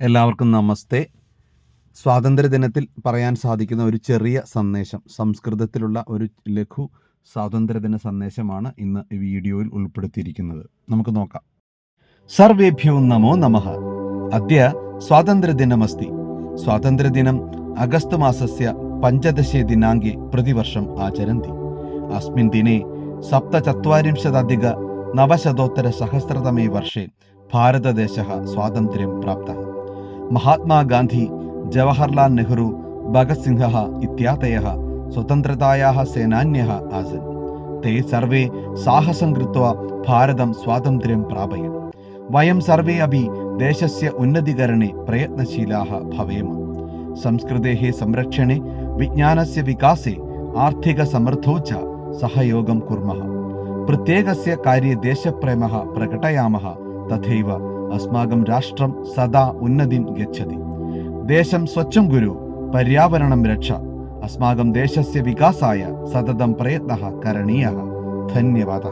എല്ലാവർക്കും നമസ്തേ. സ്വാതന്ത്ര്യദിനത്തിൽ പറയാൻ സാധിക്കുന്ന ഒരു ചെറിയ സന്ദേശം സംസ്കൃതത്തിലുള്ള ഒരു ലഘു സ്വാതന്ത്ര്യദിന സന്ദേശമാണ് ഇന്ന് ഈ വീഡിയോയിൽ ഉൾപ്പെടുത്തിയിരിക്കുന്നത്. നമുക്ക് നോക്കാം. സർവേഭ്യോ നമോ നമ. അദ്യ സ്വാതന്ത്ര്യദിനമസ്തി. സ്വാതന്ത്ര്യദിനം അഗസ്റ്റ് മാസസ്യ പഞ്ചദശേ ദിനാങ്കെ പ്രതിവർഷം ആചരന്തി. അസ്മിൻ ദിനെ സപ്തചത്വാരിംശദധിക നവശതോത്തര സഹസ്രതമേ വർഷേ ഭാരതദേശ സ്വാതന്ത്ര്യം പ്രാപ്തः. महात्मागान्धी जवाहरलाल् नेहरू, भगत् सिंहः इत्यादयः स्वतन्त्रतायाः सेनान्यः आसन्। ते सर्वे साहसं कृत्वा भारतं स्वातन्त्र्यं प्रापयन्। वयं सर्वे अपि देशस्य उन्नतीकरणे प्रयत्नशीलाः भवेम। संस्कृतेः संरक्षणे, विज्ञानस्य विकासे आर्थिकसमर्थौ च सहयोगं कुर्मः। प्रत्येकस्य कार्ये देशप्रेमः प्रकटयामः, तथैव അസ്മാകം രാഷ്ട്രം സദാ ഉന്നതിം ഗച്ഛതി ദേശം സ്വച്ഛം ഗുരു പര്യാവരണം രക്ഷ അസ്മാകം ദേശസ്യ വികാസായ സതതം പ്രയത്ന കരണീയ ധന്യവാദ